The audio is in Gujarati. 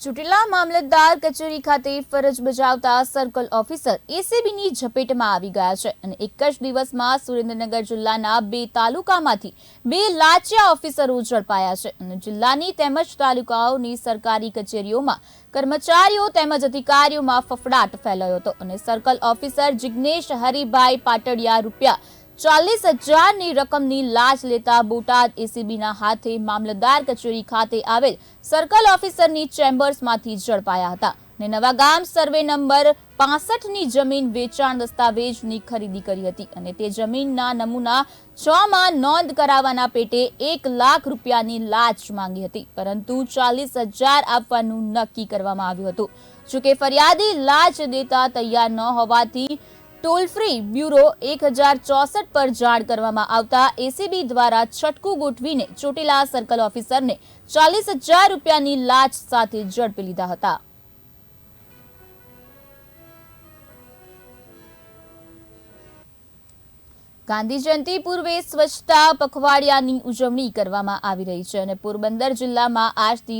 ચોટીલા મામલતદાર કચેરી ખાતે ફરજ બજાવતા સર્કલ ઓફિસર એસીબીની ઝપેટમાં આવી ગયા છે અને એક જ દિવસમાં સુરેન્દ્રનગર જિલ્લાના બે તાલુકામાંથી બે લાચિયા ઓફિસરો ઝડપાયા છે અને જિલ્લાની તેમજ તાલુકાઓની સરકારી કચેરીઓમાં કર્મચારીઓ તેમજ અધિકારીઓમાં ફફડાટ ફેલાયો હતો અને સર્કલ ઓફિસર જિગ્નેશ હરિભાઈ પાટડિયા રૂપિયા ચાલીસ હજારની રકમની લાંચ લેતા બોટાદ એસીબીના હાથે મામલતદાર કચેરી ખાતે આવેલ સર્કલ ઓફિસરની ચેમ્બર્સમાંથી ઝડપાયા હતા ને નવાગામ સર્વે નંબર પાસઠની જમીન વેચાણ દસ્તાવેજની ખરીદી કરી હતી અને તે જમીનના નમૂના છ માં નોંધ કરાવવાના પેટે એક લાખ રૂપિયાની લાંચ માંગી હતી, પરંતુ ચાલીસ હજાર આપવાનું નક્કી કરવામાં આવ્યું હતું. જોકે ફરિયાદી લાંચ દેતા તૈયાર ન હોવાથી ટોલ ફ્રી બ્યુરો એક હજાર ચોસઠ પર જાણ કરવામાં આવતા એસીબી દ્વારા છટકું ગોઠવીને ચોટીલા સર્કલ ઓફિસરને ચાલીસ હજાર રૂપિયાની લાચ સાથે ઝડપી લીધા હતા. ગાંધી જયંતિ પૂર્વે સ્વચ્છતા પખવાડિયાની ઉજવણી કરવામાં આવી રહી છે અને પોરબંદર જિલ્લામાં આજથી